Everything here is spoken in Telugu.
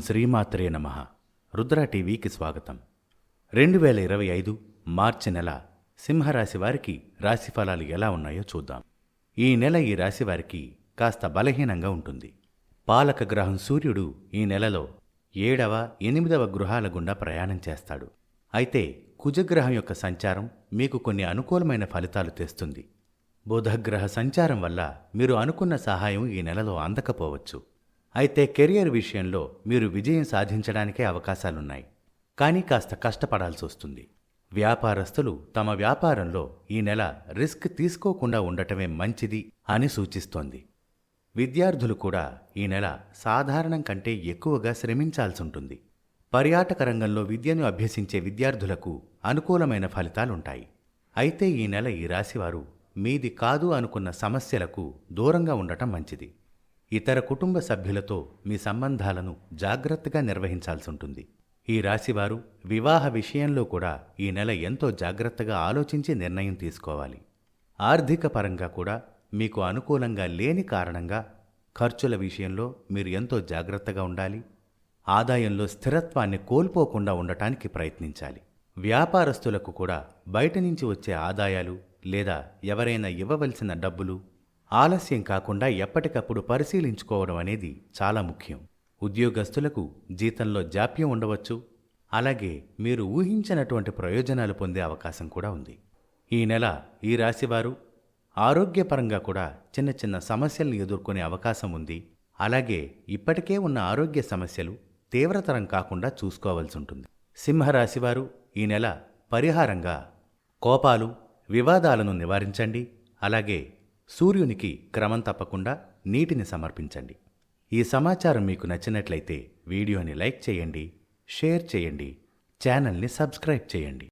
శ్రీమాత్రే నమ. రుద్ర టీవీకి స్వాగతం. రెండు వేల ఇరవై ఐదు మార్చి నెల సింహరాశి వారికి రాశిఫలాలు ఎలా ఉన్నాయో చూద్దాం. ఈ నెల ఈ రాశి వారికి కాస్త బలహీనంగా ఉంటుంది. పాలక గ్రహం సూర్యుడు ఈ నెలలో ఏడవ ఎనిమిదవ గృహాల గుండా ప్రయాణం చేస్తాడు. అయితే కుజగ్రహం యొక్క సంచారం మీకు కొన్ని అనుకూలమైన ఫలితాలు తెస్తుంది. బుధగ్రహ సంచారం వల్ల మీరు అనుకున్న సహాయం ఈ నెలలో అందకపోవచ్చు. అయితే కెరియర్ విషయంలో మీరు విజయం సాధించడానికే అవకాశాలున్నాయి. కానీ కాస్త కష్టపడాల్సి వస్తుంది. వ్యాపారస్తులు తమ వ్యాపారంలో ఈ నెల రిస్క్ తీసుకోకుండా ఉండటమే మంచిది అని సూచిస్తోంది. విద్యార్థులు కూడా ఈ నెల సాధారణం కంటే ఎక్కువగా శ్రమించాల్సి ఉంటుంది పర్యాటక రంగంలో విద్యను అభ్యసించే విద్యార్థులకు అనుకూలమైన ఫలితాలుంటాయి. అయితే ఈ నెల ఈ రాశివారు మీది కాదు అనుకున్న సమస్యలకు దూరంగా ఉండటం మంచిది. ఇతర కుటుంబ సభ్యులతో మీ సంబంధాలను జాగ్రత్తగా నిర్వహించాల్సి ఉంటుంది ఈ రాశివారు వివాహ విషయంలో కూడా ఈ నెల ఎంతో జాగ్రత్తగా ఆలోచించి నిర్ణయం తీసుకోవాలి. ఆర్థిక పరంగా కూడా మీకు అనుకూలంగా లేని కారణంగా ఖర్చుల విషయంలో మీరు ఎంతో జాగ్రత్తగా ఉండాలి. ఆదాయంలో స్థిరత్వాన్ని కోల్పోకుండా ఉండటానికి ప్రయత్నించాలి. వ్యాపారస్తులకు కూడా బయట నుంచి వచ్చే ఆదాయాలు లేదా ఎవరైనా ఇవ్వవలసిన డబ్బులు ఆలస్యం కాకుండా ఎప్పటికప్పుడు పరిశీలించుకోవడం అనేది చాలా ముఖ్యం. ఉద్యోగస్తులకు జీతంలో జాప్యం ఉండవచ్చు. అలాగే మీరు ఊహించినటువంటి ప్రయోజనాలు పొందే అవకాశం కూడా ఉంది. ఈ నెల ఈ రాశివారు ఆరోగ్యపరంగా కూడా చిన్న చిన్న సమస్యలను ఎదుర్కొనే అవకాశం ఉంది. అలాగే ఇప్పటికే ఉన్న ఆరోగ్య సమస్యలు తీవ్రతరం కాకుండా చూసుకోవాల్సి ఉంటుంది. సింహరాశివారు ఈ నెల పరిహారంగా కోపాలు వివాదాలను నివారించండి. అలాగే సూర్యునికి క్రమం తప్పకుండా నీటిని సమర్పించండి. ఈ సమాచారం మీకు నచ్చినట్లయితే వీడియోని లైక్ చేయండి షేర్ చేయండి ఛానల్ని సబ్స్క్రైబ్ చేయండి.